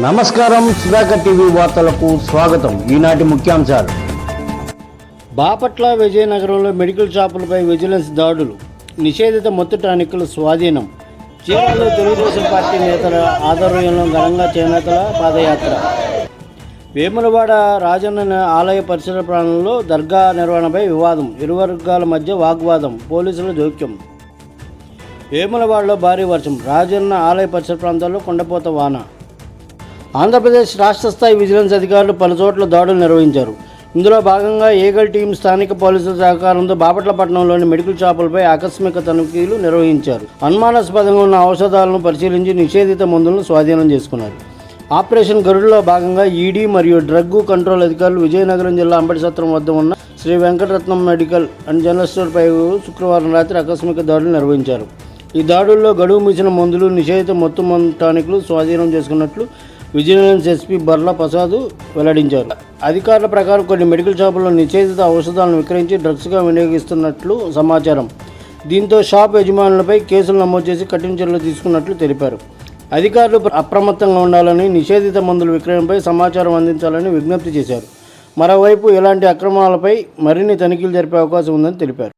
నమస్కారం సుధాకర్ టీవీ వార్తలకు స్వాగతం. ఈనాటి ముఖ్యాంశాలు. బాపట్ల విజయనగరంలో మెడికల్ షాపులపై విజిలెన్స్ దాడులు. నిషేధిత మత్తు టానిక్ల స్వాధీనం. చీరాలో తెలుగుదేశం పార్టీ నేతల ఆధ్వర్యంలో ఘనంగా చేనేతల పాదయాత్ర. వేములవాడ రాజన్న ఆలయ పరిసర ప్రాంతంలో దర్గా నిర్వహణపై వివాదం. ఇరు వర్గాల మధ్య వాగ్వాదం. పోలీసుల జోక్యం. వేములవాడలో భారీ వర్షం. రాజన్న ఆలయ పరిసర ప్రాంతాల్లో కొండపోత వాన. ఆంధ్రప్రదేశ్ రాష్ట్ర స్థాయి విజిలెన్స్ అధికారులు పలు చోట్ల దాడులు నిర్వహించారు. ఇందులో భాగంగా ఏగల్ టీం స్థానిక పోలీసుల సహకారంతో బాపట్ల పట్టణంలోని మెడికల్ షాపులపై ఆకస్మిక తనిఖీలు నిర్వహించారు. అనుమానాస్పదంగా ఉన్న ఔషధాలను పరిశీలించి నిషేధిత మందులను స్వాధీనం చేసుకున్నారు. ఆపరేషన్ గరుడులో భాగంగా ఈడీ మరియు డ్రగ్ కంట్రోల్ అధికారులు విజయనగరం జిల్లా అంబటి సత్రం వద్ద ఉన్న Sri Venkataratnam medical and general స్టోర్పై శుక్రవారం రాత్రి ఆకస్మిక దాడులు నిర్వహించారు. ఈ దాడుల్లో గడువు ముగిసిన మందులు నిషేధిత మొత్తం టానిక్లు స్వాధీనం చేసుకున్నట్లు విజిలెన్స్ ఎస్పీ బర్లా ప్రసాద్ వెల్లడించారు. అధికారుల ప్రకారం కొన్ని మెడికల్ షాపుల్లో నిషేధిత ఔషధాలను విక్రయించి డ్రగ్స్గా వినియోగిస్తున్నట్లు సమాచారం. దీంతో షాప్ యజమానులపై కేసులు నమోదు చేసి కఠిన చర్యలు తీసుకున్నట్లు తెలిపారు. అధికారులు అప్రమత్తంగా ఉండాలని నిషేధిత మందుల విక్రయంపై సమాచారం అందించాలని విజ్ఞప్తి చేశారు. మరోవైపు ఇలాంటి అక్రమాలపై మరిన్ని తనిఖీలు జరిపే అవకాశం ఉందని తెలిపారు.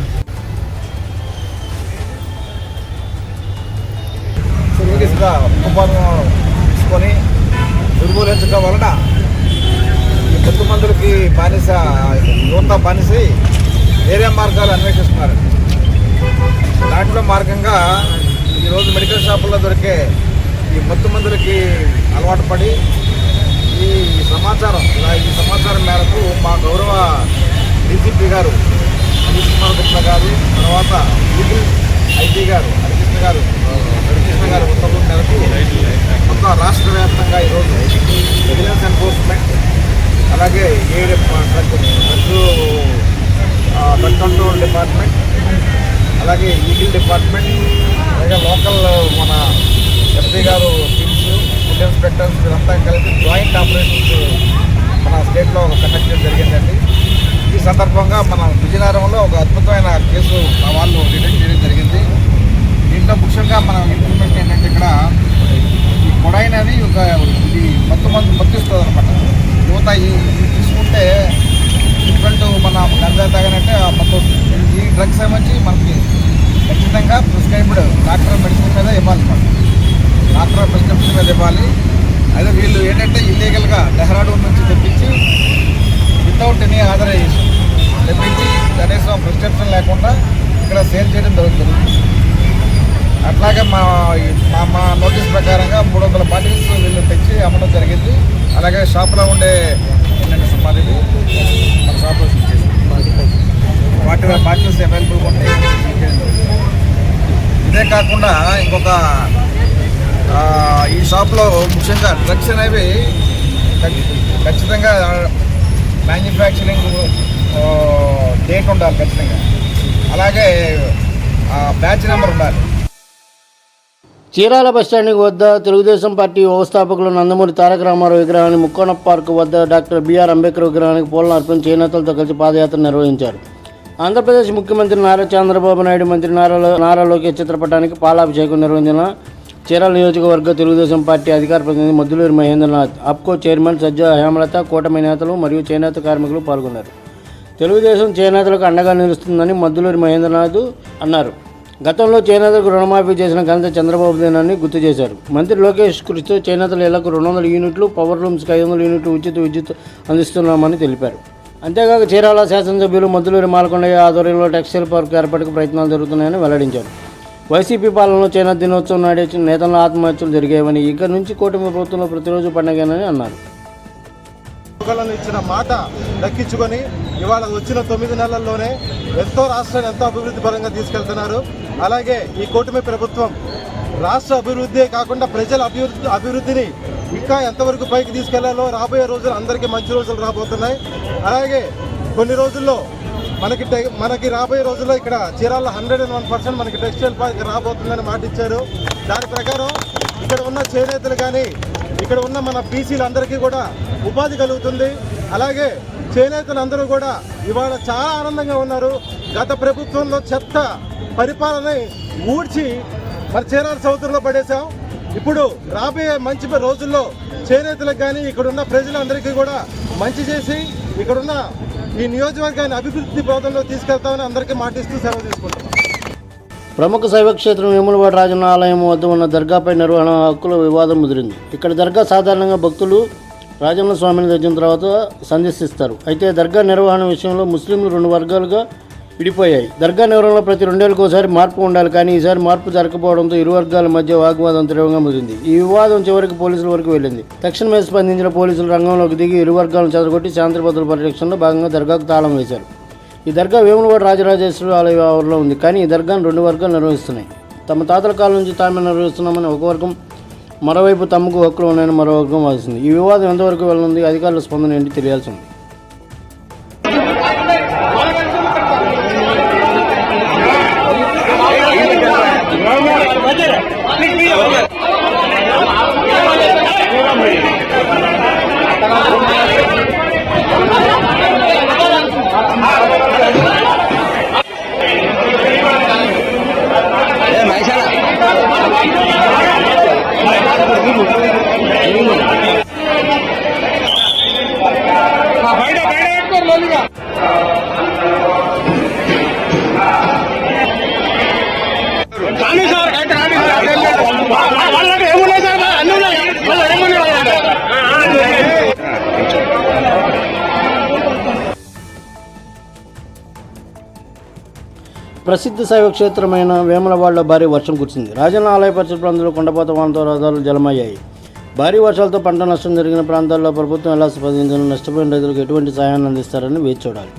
సీరియస్గా ఉపపాదం తీసుకొని నిర్మూలించడం వలన ఈ మత్తు మందులకి బానిస యువత బానిసై వేరే మార్గాలు అన్వేషిస్తున్నారు. దాంట్లో మార్గంగా ఈరోజు మెడికల్ షాపుల్లో దొరికే ఈ మత్తు మందులకి అలవాటు పడి ఈ సమాచారం ఇలా ఈ సమాచారం మేరకు మా గౌరవ డీజీపీ గారు హరికృష్ణ గారు తర్వాత ఐటీ గారు హరికృష్ణ గారు కృష్ణ గారి ఉత్తర్వుల మేరకు మొత్తం రాష్ట్ర వ్యాప్తంగా ఈరోజు విజిలెన్స్ ఎన్ఫోర్స్మెంట్ అలాగే ఏ డ్రగ్ డ్రగ్ కంట్రోల్ డిపార్ట్మెంట్ అలాగే ఈగిల్ డిపార్ట్మెంట్ అలాగే లోకల్ మన ఎంపీ గారు టీమ్స్ ఫుడ్ ఇన్స్పెక్టర్స్ వీరంతా కలిపి జాయింట్ ఆపరేషన్స్ మన స్టేట్లో కండక్ట్ చేయడం జరిగిందండి. ఈ సందర్భంగా మన విజయనగరంలో ఒక అద్భుతమైన కేసు వాళ్ళు డిటెక్ట్ చేయడం జరిగింది. దీంట్లో ముఖ్యంగా మనం ఇంప్లిమెంట్ ఏంటంటే ఇక్కడ ఈ కొడైన్ అని ఒక ఇది మత్తు మందు మత్తిస్తుంది అనమాట యువత ఈ తీసుకుంటే డిఫరెంట్ మన గంజా తాగినట్టే ఆ మత్తు వస్తుంది. ఈ డ్రగ్స్ ఏమొచ్చి మనకి ఖచ్చితంగా ప్రిస్క్రైబ్డ్ డాక్టర్ మెడిసిన్ మీద ఇవ్వాలి మనం డాక్టర్ ప్రిస్క్రిప్షన్ మీద ఇవ్వాలి. అదే వీళ్ళు ఏంటంటే ఇల్లీగల్గా డెహ్రాడూన్ నుంచి తెప్పించి వితౌట్ ఎనీ ఆథరైజేషన్ తెప్పించి కనీసం ప్రిస్క్రిప్షన్ లేకుండా ఇక్కడ సేల్ చేయడం జరుగుతుంది. అట్లాగే మా మా మా నోటీస్ ప్రకారంగా మూడు వందల బాటిల్స్ వీళ్ళు తెచ్చి అమ్మడం జరిగింది. అలాగే షాప్లో ఉండే ఏంటంటే సుమారు మన షాప్లో వాటి బాటిల్స్ అవైలబుల్గా ఉంటే ఇదే కాకుండా ఇంకొక ఈ షాప్లో ముఖ్యంగా డ్రగ్స్ అనేవి ఖచ్చితంగా మ్యానుఫ్యాక్చరింగ్ డేట్ ఉండాలి ఖచ్చితంగా. అలాగే బ్యాచ్ నెంబర్ ఉండాలి. చీరాల బస్టాండ్ వద్ద తెలుగుదేశం పార్టీ వ్యవస్థాపకులు నందమూరి తారక రామారావు విగ్రహాన్ని ముక్కోణ పార్క్ వద్ద డాక్టర్ బిఆర్ అంబేద్కర్ విగ్రహానికి పూలను అర్పించి చేనేతలతో కలిసి పాదయాత్ర నిర్వహించారు. ఆంధ్రప్రదేశ్ ముఖ్యమంత్రి నారా చంద్రబాబు నాయుడు మంత్రి నారా నారా లోకేష్ చిత్రపటానికి పాలాభిషేకం నిర్వహించిన చీరాల నియోజకవర్గ తెలుగుదేశం పార్టీ అధికార ప్రతినిధి మద్దులూరి మహేంద్రనాథ్ అప్కో చైర్మన్ సజ్జా హేమలత కూటమి నేతలు మరియు చేనేత కార్మికులు పాల్గొన్నారు. తెలుగుదేశం చేనేతలకు అండగా నిలుస్తుందని మద్దులూరి మహేంద్రనాథ్ అన్నారు. గతంలో చేనేతలకు రుణమాఫీ చేసిన ఘనత చంద్రబాబు దేనాన్ని గుర్తు చేశారు. మంత్రి లోకేష్ కృషితో చేనేతల ఇళ్ళకు రెండు వందల యూనిట్లు పవర్ రూమ్స్కి ఐదు వందల యూనిట్లు ఉచిత విద్యుత్ అందిస్తున్నామని తెలిపారు. అంతేకాక చీరాల శాసనసభ్యులు మద్దులూరి మాలకొండయ్య ఆధ్వర్యంలో టెక్స్టైల్ పార్క్ ఏర్పాటుకు ప్రయత్నాలు జరుగుతున్నాయని వెల్లడించారు. వైసీపీ పాలనలో చైనా దినోత్సవం నాడే నేతల ఆత్మహత్యలు జరిగాయని ఇక్కడి నుంచి కూటమి ప్రభుత్వంలో ప్రతిరోజు పండగేనని అన్నారు. ఇచ్చిన మాట దక్కించుకొని ఇవాళ వచ్చిన తొమ్మిది నెలల్లోనే ఎంతో రాష్ట్రాన్ని ఎంతో అభివృద్ధి పరంగా తీసుకెళ్తున్నారు. అలాగే ఈ కూటమి ప్రభుత్వం రాష్ట్ర అభివృద్ధి కాకుండా ప్రజల అభివృద్ధి అభివృద్ధిని ఇంకా ఎంతవరకు పైకి తీసుకెళ్ళాలో రాబోయే రోజులు అందరికీ మంచి రోజులు రాబోతున్నాయి. అలాగే కొన్ని రోజుల్లో మనకి టె- మనకి రాబోయే రోజుల్లో ఇక్కడ Chirala hundred and one percent మనకి టెక్స్టైల్ పార్క్ రాబోతుందని మాట ఇచ్చారు. దాని ప్రకారం ఇక్కడ ఉన్న చేనేతలు కానీ ఇక్కడ ఉన్న మన బీసీలందరికీ కూడా ఉపాధి కలుగుతుంది. అలాగే చేనేతలందరూ కూడా ఇవాళ చాలా ఆనందంగా ఉన్నారు. గత ప్రభుత్వంలో చెత్త పరిపాలన ఊడ్చి మరి చీరాల సముద్రంలో పడేశాం. ఇప్పుడు రాబోయే మంచి రోజుల్లో చేనేతలకు కానీ ఇక్కడున్న ప్రజలందరికీ కూడా మంచి చేసి ఇక్కడున్న ఈ నియోజకవర్గాన్ని అభివృద్ధి పథంలో తీసుకెళ్తామని అందరికీ మాటిస్తూ సెలవు తీసుకుంటాం ప్రముఖ శైవ క్షేత్రం వేములవాడ రాజన్న ఆలయం వద్ద ఉన్న దర్గాపై నిర్వహణ హక్కుల వివాదం ముదిరింది. ఇక్కడ దర్గా సాధారణంగా భక్తులు రాజన్న స్వామిని దర్శించిన తర్వాత సందర్శిస్తారు. అయితే దర్గా నిర్వహణ విషయంలో ముస్లింలు రెండు వర్గాలుగా విడిపోయాయి. దర్గా నిర్వహణలో ప్రతి రెండేళ్ళకి ఒకసారి మార్పు ఉండాలి కానీ ఈసారి మార్పు జరగకపోవడంతో ఇరు వర్గాల మధ్య వాగ్వాదం తీవ్రంగా ముదిరింది. ఈ వివాదం చివరికి పోలీసుల వరకు వెళ్ళింది. తక్షణమే స్పందించిన పోలీసులు రంగంలోకి దిగి ఇరు వర్గాలను చెదరగొట్టి శాంతి భద్రతల పరిరక్షణలో భాగంగా దర్గాకు తాళం వేశారు. ఈ దర్గా వేములవాడ రాజరాజేశ్వరి ఆలయ ఆవరణలో ఉంది కానీ ఈ దర్గాను రెండు వర్గాలు నిర్వహిస్తున్నాయి. తమ తాతల కాలం నుంచి తామే నిర్వహిస్తున్నామని ఒక వర్గం మరోవైపు తమకు హక్కులు ఉన్నాయని మరో వర్గం వాదిస్తుంది. ఈ వివాదం ఎంతవరకు వెళ్ళనుంది అధికారుల స్పందన ఏంటి తెలియాల్సి ఉంది. ప్రసిద్ధ శైవ క్షేత్రమైన వేములవాడలో భారీ వర్షం కురిసింది. రాజన్న ఆలయ పరిసర ప్రాంతంలో కొండపాత వానతో రథాలు జలమయ్యాయి. భారీ వర్షాలతో పంట నష్టం జరిగిన ప్రాంతాల్లో ప్రభుత్వం ఎలా స్పందించిన నష్టపోయిన రైతులకు ఎటువంటి సహాయాన్ని అందిస్తారని వేచి చూడాలి.